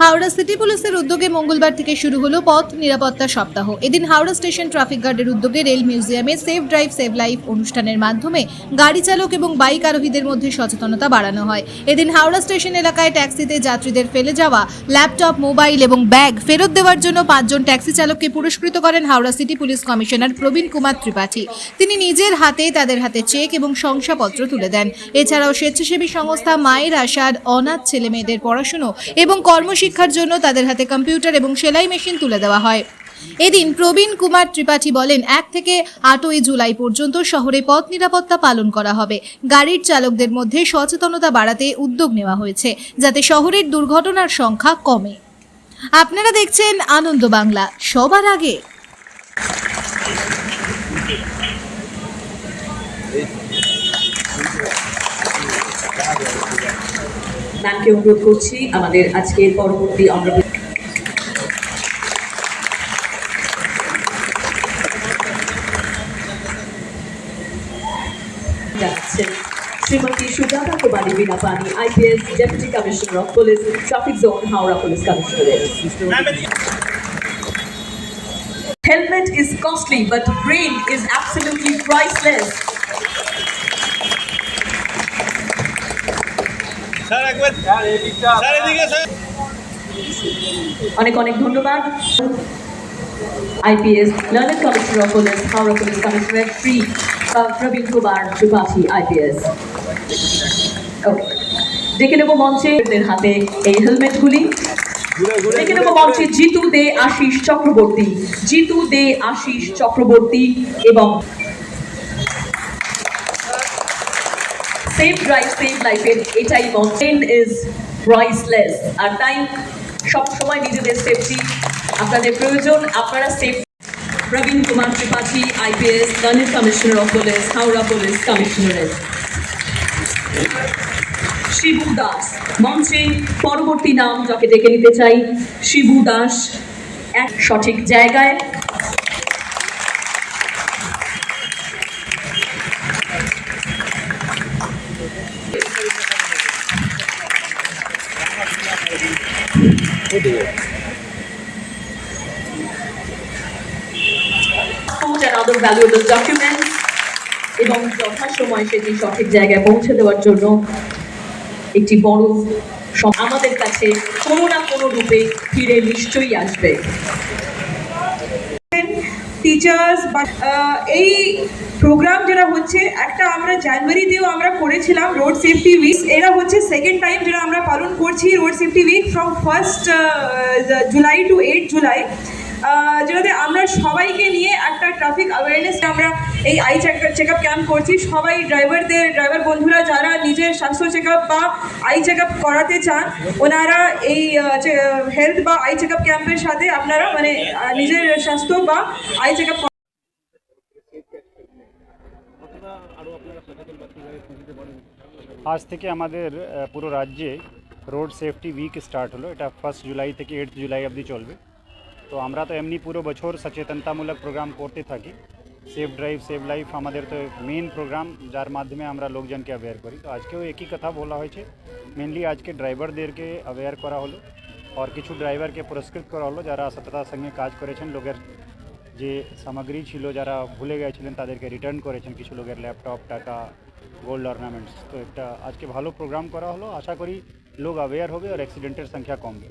Howrah city পুলিশের উদ্যোগে মঙ্গলবার থেকে শুরু হলো পথ নিরাপত্তা সপ্তাহ। এদিন হাওড়া স্টেশন ট্রাফিক গার্ডের উদ্যোগে রেল মিউজিয়ামে সেফ ড্রাইভ, সেভ লাইফ অনুষ্ঠানের মাধ্যমে গাড়ি চালক এবং বাইক আরোহীদের মধ্যে সচেতনতা বাড়ানো হয়। এদিন হাওড়া স্টেশন এলাকায় ট্যাক্সিতে যাত্রীদের ফেলে যাওয়া ল্যাপটপ, মোবাইল এবং ব্যাগ ফেরত দেওয়ার জন্য পাঁচজন ট্যাক্সি চালককে পুরস্কৃত করেন Howrah city police commissioner Praveen Kumar Tripathi. তিনি নিজের হাতে তাদের হাতে চেক এবং শংসাপত্র তুলে দেন। এছাড়াও স্বেচ্ছাসেবী সংস্থা মায়ের আশার অনাথ ছেলেমেয়েদের পড়াশুনো এবং কর্মশিক্ষার জন্য তাদের হাতে কম্পিউটার এবং সেলাই মেশিন তুলে দেওয়া হয়। এদিন প্রবীণ কুমার ত্রিপাঠী বলেন, এক থেকে আটই জুলাই পর্যন্ত শহরে পথ নিরাপত্তা পালন করা হবে। গাড়ির চালকদের মধ্যে সচেতনতা বাড়াতে উদ্যোগ নেওয়া হয়েছে, যাতে শহরের দুর্ঘটনার সংখ্যা কমে। আপনারা দেখছেন আনন্দ বাংলা, সবার আগে। ম্যামকে অনুরোধ করছি আমাদের আজকের পরবর্তী অনারেবল যাচ্ছেন Shrimati Sujata Kumari Bina Pani IPS deputy commissioner of police traffic zone Howrah police commissionerate Helmet is costly, but brain is absolutely priceless. অনেক অনেক ধন্যবাদ। IPS of police police free Praveen Kumar IPS ডেকে নেব মঞ্চে হাতে এই হেলমেটগুলি ডেকে নেব মঞ্চে জিতু দে আশিস চক্রবর্তী, জিতু দে আশিস চক্রবর্তী এবং সেফ ড্রাইভ সেভ লাইফের এটাই মন্টেন ইজ প্রাইসলেস আর তাই সব সময় নিজেদের সেফটি আপনাদের প্রয়োজন, আপনারা safe Praveen Kumar Tripathi IPS learning commissioner of police Howrah police commissionerate Shibu Das মঞ্চে পরবর্তী নাম যাকে ডেকে নিতে চাই শিবু দাস এক সঠিক জায়গায় and other valuable documents এবং যথাসময় সেটি সঠিক জায়গায় পৌঁছে দেওয়ার জন্য একটি বড় আমাদের কাছে কোনো না কোনো রূপে ফিরে নিশ্চয়ই আসবে। টিচার্স বা এই প্রোগ্রাম যেটা হচ্ছে একটা আমরা জানুয়ারিতেও আমরা করেছিলাম রোড সেফটি উইক এরা হচ্ছে সেকেন্ড টাইম যেটা আমরা পালন করছি road safety week from first July to eight July যেটাতে আমরা সবাইকে নিয়ে একটা ট্রাফিক অ্যাওয়ারনেস আমরা এই আই চেক আপ ক্যাম্প করছি। সবাই ড্রাইভারদের ড্রাইভার বন্ধুরা যারা নিজের স্বাস্থ্য চেক আপ বা আই চেক আপ করাতে চান, ওনারা এই হেলথ বা আই চেক আপ ক্যাম্পের সাথে আপনারা মানে নিজের স্বাস্থ্য বা আই চেক আপ আজ থেকে আমাদের আহ, পুরো রাজ্যে রোড সেফটি উইক স্টার্ট হলো এটা ফার্স্ট জুলাই থেকে এইট জুলাই অবধি চলবে তো আমরা তো এমনি পুরো বছর সচেতনতামূলক প্রোগ্রাম করতে থাকি সেফ ড্রাইভ সেভ লাইফ আমাদের তো মেন প্রোগ্রাম যার মাধ্যমে আমরা লোকজনকে অ্যাওয়্যার করি তো আজকেও একই কথা বলা হয়েছে মেনলি আজকে ড্রাইভারদেরকে অ্যাওয়্যার করা হলো আর কিছু ড্রাইভারকে পুরস্কৃত করা হলো যারা সততার সঙ্গে কাজ করেছেন লোকের যে সামগ্রী ছিল, যারা ভুলে গেছিলেন তাদেরকে রিটার্ন করেছেন কিছু লোকের ল্যাপটপ টাকা গোল্ড অর্নামেন্টস তো একটা আজকে ভালো প্রোগ্রাম করা হলো। আশা করি লোক অ্যাওয়্যার হবে আর অ্যাক্সিডেন্টের সংখ্যা কমবে।